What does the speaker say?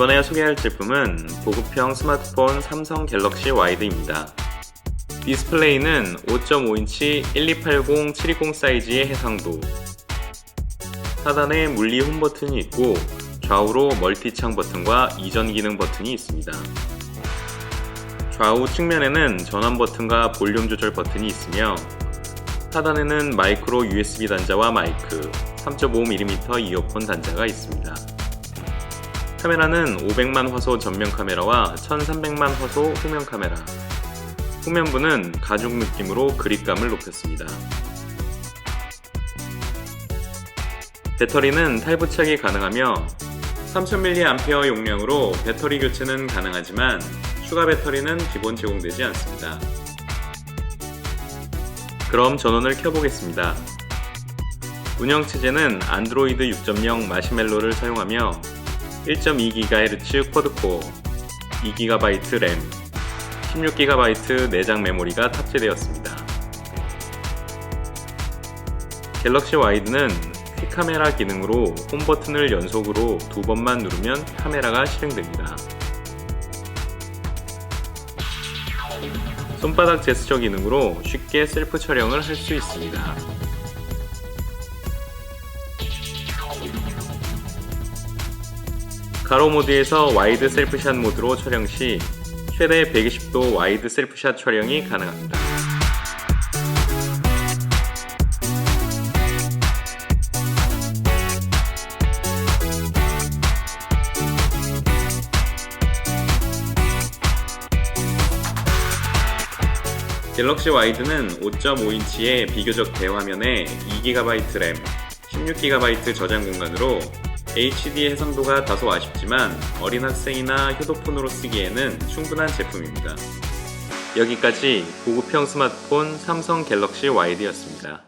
이번에 소개할 제품은 보급형 스마트폰 삼성 갤럭시 와이드입니다. 디스플레이는 5.5인치 1280-720 사이즈의 해상도 하단에 물리 홈 버튼이 있고 좌우로 멀티창 버튼과 이전 기능 버튼이 있습니다. 좌우 측면에는 전원 버튼과 볼륨 조절 버튼이 있으며 하단에는 마이크로 USB 단자와 마이크, 3.5mm 이어폰 단자가 있습니다. 카메라는 500만 화소 전면 카메라와 1300만 화소 후면 카메라. 후면부는 가죽 느낌으로 그립감을 높였습니다. 배터리는 탈부착이 가능하며 3000mAh 용량으로 배터리 교체는 가능하지만 추가 배터리는 기본 제공되지 않습니다. 그럼 전원을 켜보겠습니다. 운영체제는 안드로이드 6.0 마시멜로를 사용하며 1.2GHz 쿼드코어, 2GB 램, 16GB 내장 메모리가 탑재되었습니다. 갤럭시 와이드는 퀵카메라 기능으로 홈 버튼을 연속으로 두 번만 누르면 카메라가 실행됩니다. 손바닥 제스처 기능으로 쉽게 셀프 촬영을 할 수 있습니다. 가로 모드에서 와이드 셀프샷 모드로 촬영 시 최대 120도 와이드 셀프샷 촬영이 가능합니다. 갤럭시 와이드는 5.5인치의 비교적 대화면에 2GB 램, 16GB 저장 공간으로 HD 해상도가 다소 아쉽지만 어린 학생이나 휴대폰으로 쓰기에는 충분한 제품입니다. 여기까지 고급형 스마트폰 삼성 갤럭시 와이드였습니다.